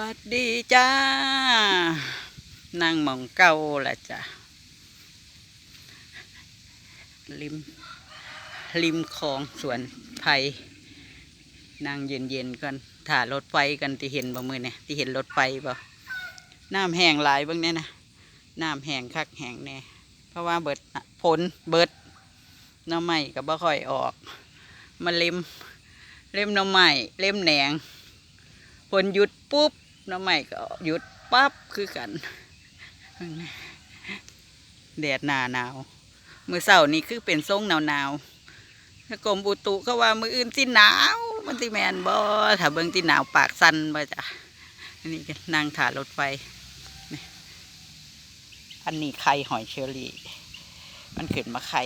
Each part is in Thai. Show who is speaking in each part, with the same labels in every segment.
Speaker 1: วัสดีจ้า นั่งมองเก้าละจ้ะริม ริมคลองสวนไผ่นั่งเย็นๆกันถ่ารถไฟกันที่เห็นบ่มือเนี่ยที่เห็นรถไฟบ่น้ำแห้งหลายบ้างเนี่ยนะน้ำแห้งคักแห้งแน่เพราะว่าเบิดผลเบิดน้ำใหม่ก็บ่ค่อยออก มาเล็มเล่มน้ำใหม่เล่มแหนงผลหยุดปุ๊บ น้ำใหม่ก็หยุดปั๊บคือกัน แดดหนาหนาวมือเสาร์นี้คือเป็นทรงหนาวหนาวถ้ากรมอุตุก็ว่ามืออื่นที่หนาว มันที่แมนบ่ถ้าเบิ่งที่หนาวปากสั่นบ่จ้ะอันนี้ก็นั่งถ่ารถไฟอันนี้ไข่หอยเชอรี่ มันขึ้นมาไข่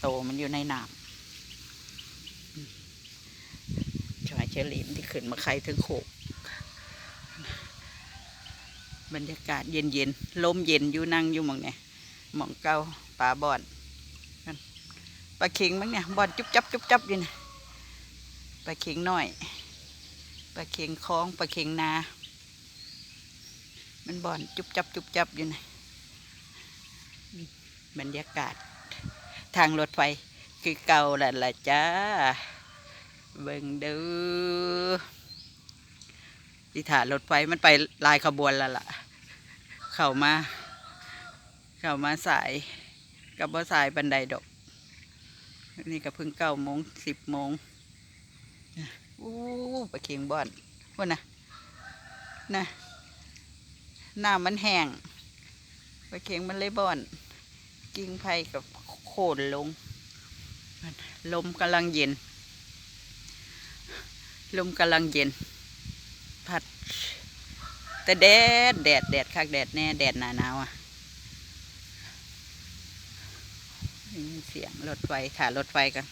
Speaker 1: โตมันอยู่ในน้ำชายเชอรี่มันที่ขึ้นมาไข่ถึงโขก บรรยากาศเย็นเย็นๆลมเย็นอยู่นั่งอยู่มองเนี่ยมองเก้าปลาบอนกันปลาเข็งมั้งเนี่ยบอนจุ๊บจับจุ๊บจับอยู่นะปลาเข็งน้อยปลาเข็งคลองปลาเข็งนา มันบอนจุ๊บจับจุ๊บจับอยู่นะบรรยากาศ ทางรถไฟคือเก่าแหละละจ้าเบิ่งดู ที่ฐานรถไฟมันไปลายขบวนแล้วล่ะ เข้ามา เข้ามาสายกับว่าสายบันไดดก นี่ก็เพิ่งเก้าโมงสิบโมงอู้ไปเคียงบ่อนว่านะนะหน้ามันแห้งไปเคียงมันเลยบ่อน กิ่งไผ่กับโคนลง ลมกำลังเย็น ลมกำลังเย็น พัด แต่แดดแดดแดดคักแดดแน่แดดหนาหนาวอะเสียงรถไฟถ่ารถไฟกัน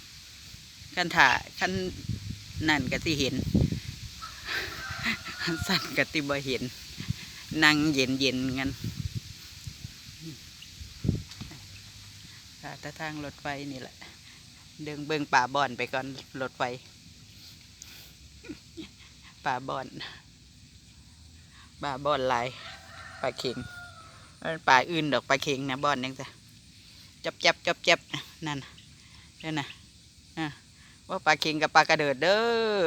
Speaker 1: กันถ่าคันนั่นก็ที่เห็นสั่นก็ที่บ่เห็น นั่งเย็นเย็นกันถ่าแต่ทางรถไฟนี่แหละ เดินเบิงป่าบอนไปก่อนรถไฟป่าบอน ป่าบอนลายป่าเข็งป่าอื่นดอกป่าเข็งนะบอนยังจ้ะจับจับจับจับนั่นนั่นนะอะว่าป่าเข็งกับป่ากระเดิดเด้อ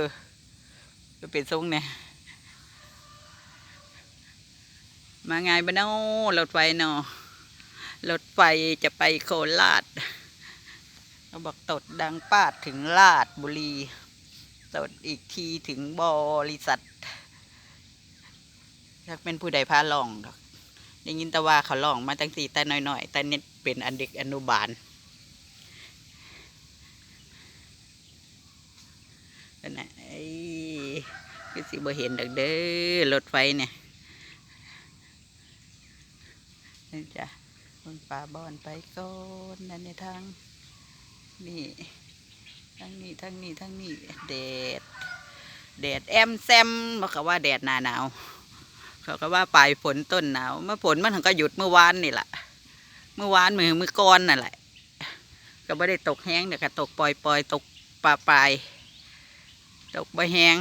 Speaker 1: จะเป็นทรงเนี่ยมาไงบ้านเนารถไฟเนาะรถไฟจะไปโคราชเขาบอกตดดังปาดถึงลาดบุรี ตดอีกทีถึงบริษัท อยากเป็นผู้ใดพาลองดอกได้ยินแต่ว่าเขาลองมาตั้งสี่แต่น้อยๆแต่เน็ตเป็นอันเด็กอนุบาลนั่นน่ะไอ้คือสิบ่เห็นดอกเด้อรถไฟเนี่ยนี่จ้ะคนป่าบอนไปก่อนนั่นในทางนี่ทั้งนี้ทั้งนี้ทั้งนี้แดดแดดแอมแซมบอกเขาว่าแดดหนาหนาว เขาก็ว่าปลายฝนต้นหนาวเมื่อฝนมันถึงก็หยุดเมื่อวานนี่แหละเมื่อวานมือมือก้อนนั่นแหละ ก็ไม่ได้ตกแห้งเดี๋ยวก็ตกปล่อยปล่อยตกปลาปลายตกใบแห้ง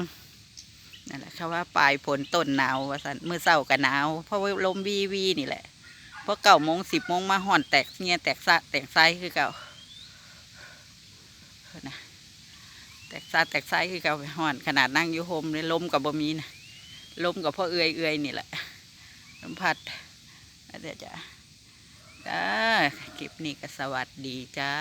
Speaker 1: นั่นแหละเขาว่าปลายฝนต้นหนาวว่าสันเมื่อเศร้าก็หนาว เพราะว่าลมวีวีนี่แหละเพราะเก่าโมงสิบโมงมาห่อนแตกเงี้ยแตกซะแตกไซคือเก่านะแตกซาแตกไซคือเก่าห่อนขนาดนั่งอยู่โฮมเลยลมกับบ่มีนะ ลมกับพ่อเอื่อยเอือยนี่แหละลมพัดเดี๋ยวจ้ะจ้าคลิปนี้ก็สวัสดีจ้า